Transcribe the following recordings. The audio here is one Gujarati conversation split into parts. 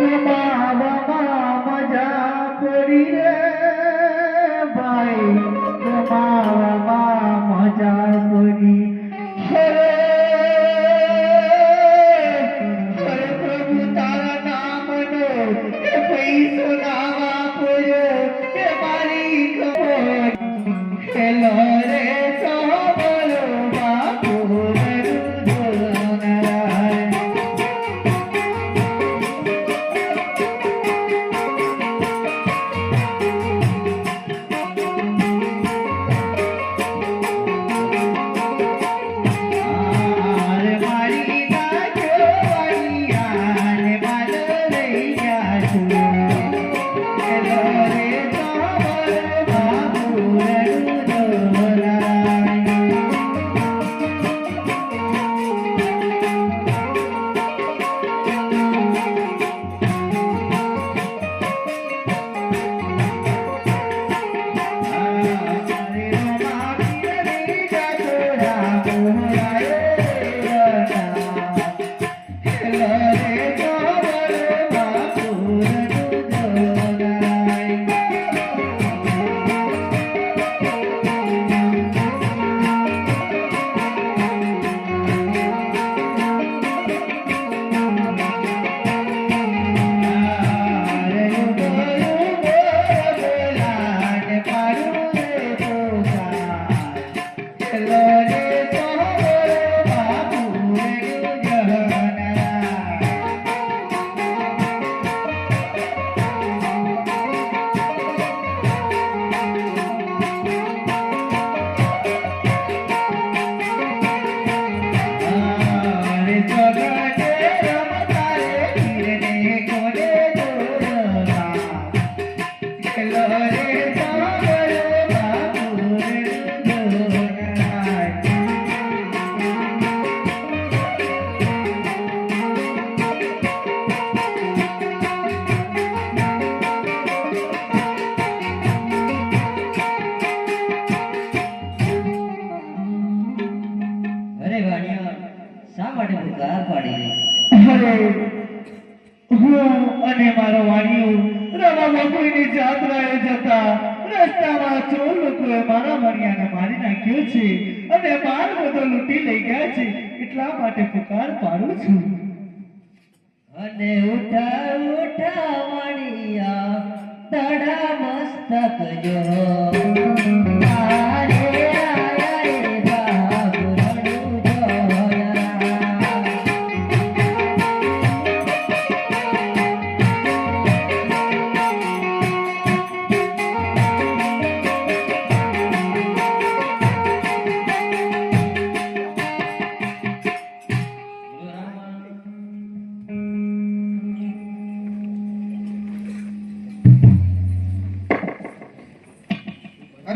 Thank you. અને મારો વાણીઓ લૂંટી લઈ ગયા છે. એટલા માટે પુકાર પાડું છું. અને ઉઠા ઉઠા તડા મસ્તક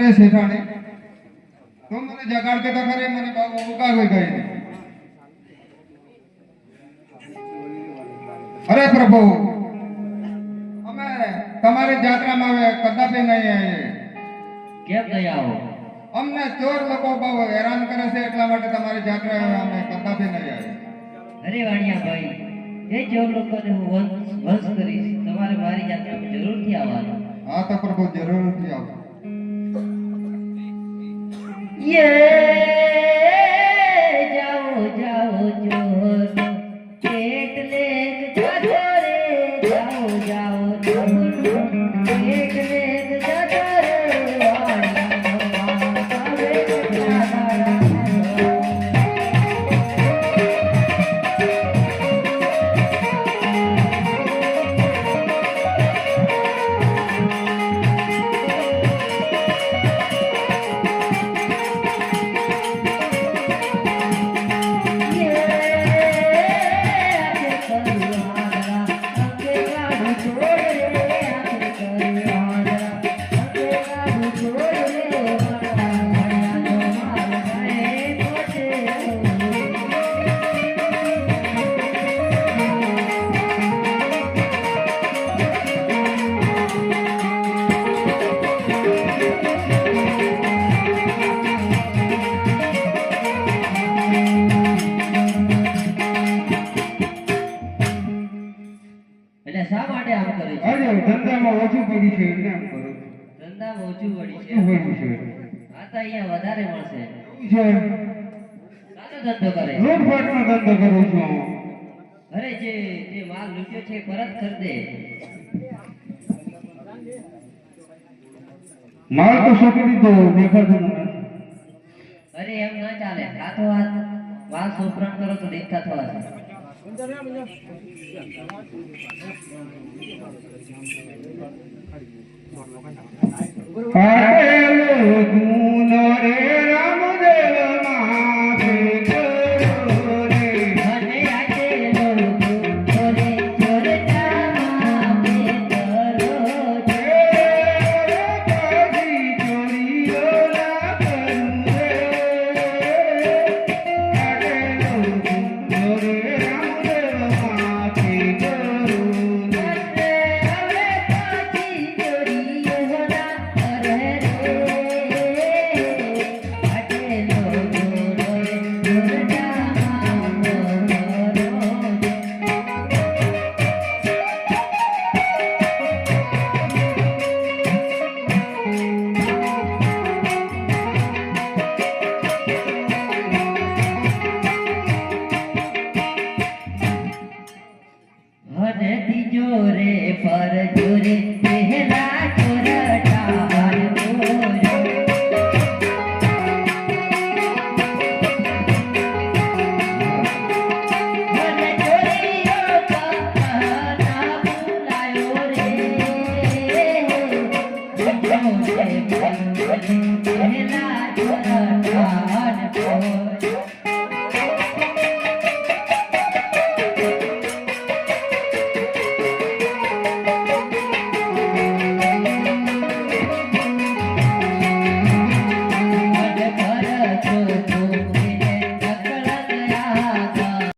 અરે શેઠાણી તું મને જગાડ કે તો ખરે મને બાબુ ઉગાડ હોય ગઈ અરે પ્રભુ અમે તમારી જાત્રામાં હવે કદાપી નહીં આવીએ કેમ નહીં આવો અમને ચોર લોકો બહુ હેરાન કરે છે એટલા માટે તમારી જાત્રા અમે કદાપી નહીં આવીએ અરે વાણિયા ભાઈ એ જો લોકોને હું વંશ વંશ કરીશ તમારે મારી જાત્રામાં જરૂરથી આવવાનું હા તો પ્રભુ જરૂરથી આવો 耶。એટલે શા માટે આમ કરે છે? અરે ધંધામાં ઓછું પડી છે એટલે આમ કરો. ધંધામાં ઓછું પડી છે. પડ્યું છે. આ તો અહીંયા વધારે મળશે. છે? સારો ધંધો કરે? લૂંટફાટનો ધંધો કરું છું. અરે જે જે માલ લૂટ્યો છે પરત કરી દે. માલ તો સોંપી દીધો દેખાતું નથી અરે એમ ના ચાલે. હાથો હાથ માલ સોંપરણ કરો તો દેખતા થવા છે. પાટેલો